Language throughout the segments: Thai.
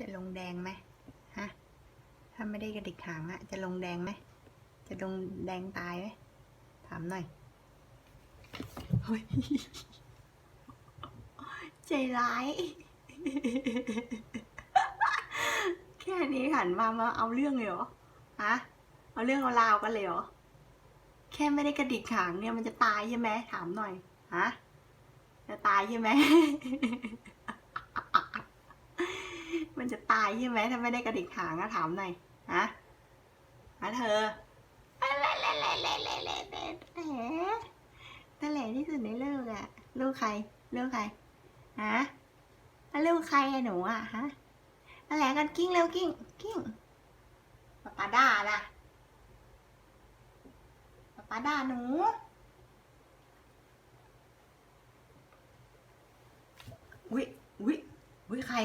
จะลงแดงไหมฮะ ถ้าไม่ได้กระดิกหางอะจะลงแดงไหม จะลงแดงตายไหม ถามหน่อยเฮ้ยใจร้าย แค่นี้หันมามาเอาเรื่องเลยเหรอ ฮะ เอาเรื่องเอาราวกันเลยเหรอ แค่ไม่ได้กระดิกหางเนี่ยมันจะตายใช่ไหมถามหน่อย ฮะ จะตายใช่ไหมายใช่ไหมถ้าไม่ได้กระดิกหางนะถามหน่อยฮะมาเธอตะแหล่ตะแหล่แหล่ะแลที่สุดในโลกอะลูกใครลูกใครฮะลูกใครอะหนูอะฮะตะแหลกันกิ้งเร็วกิ้งกิ้งปาปาด้าล่ะปาปาด้าหนูวิวิวิใคร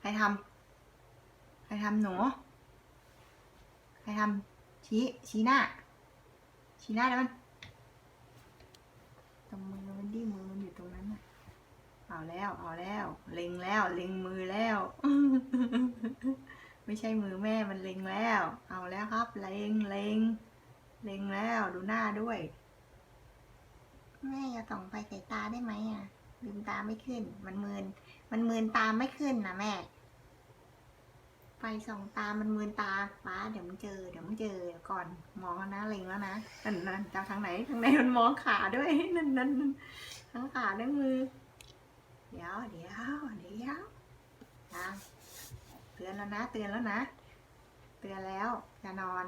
ใครทำ รทำหนู ใครทำชี้ ชี้หน้า ชี้หน้าแล้วมัน ตรงมือมันดิมือมันอยู่ตรงนั้นน่ะเอาแล้ว เอาแล้ว เล็งแล้ว เล็งมือแล้ว ไม่ใช่มือแม่ มันเล็งแล้ว เอาแล้วครับ เล็ง เล็ง เล็งแล้ว ดูหน้าด้วย แม่อย่าส่องไฟใส่ตาได้ไหมอะลืมตาไม่ขึ้น มันมืน มันมืนตาไม่ขึ้นนะแม่ ไฟส่องตา มันมืนตาป้าเดี๋ยวมึงเจอ เดี๋ยวมึงเจอเดี๋ยวก่อนมองแล้วนะเล็งแล้วนะนั่นนั่นจะทางไหนทางไหนมันมองขาด้วยนั่นนั่นนั่นทั้งขาทั้งมือ เดี๋ยวเดี๋ยวเดี๋ยวยังเตือนแล้วนะ เตือนแล้วนะ เตือนแล้วอย่านอน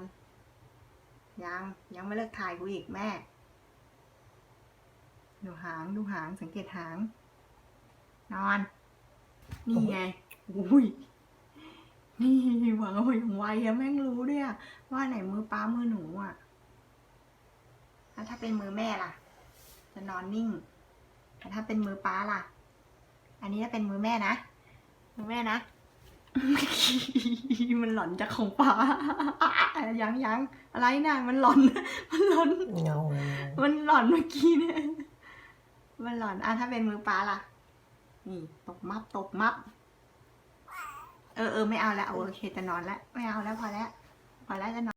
ยังยังไม่เลิกถ่ายกูอีกแม่ดูหางดูหางสังเกตหาง นอน นี่ไงอุ้ย นี่หวังเอาอย่างไวอะแม่งรู้ด้วยอะว่าไหนมือป้ามือหนูอะแล้วถ้าเป็นมือแม่ล่ะ จะนอนนิ่ง แต่ถ้าเป็นมือป้าล่ะ อันนี้ถ้าเป็นมือแม่นะ มือแม่นะ มันหล่อนจากของป้ายังยังอะไรนะมันหล่อน มันหล่อนเงามันหล่อนเมื่อกี้เนี่ย มันหล่อนอะถ้าเป็นมือป้าล่ะ นี่ตบมับตบมับ เออเออไม่เอาแล้วโอเคจะนอนแล้วไม่เอาแล้วพอแล้วพอแล้วจะนอน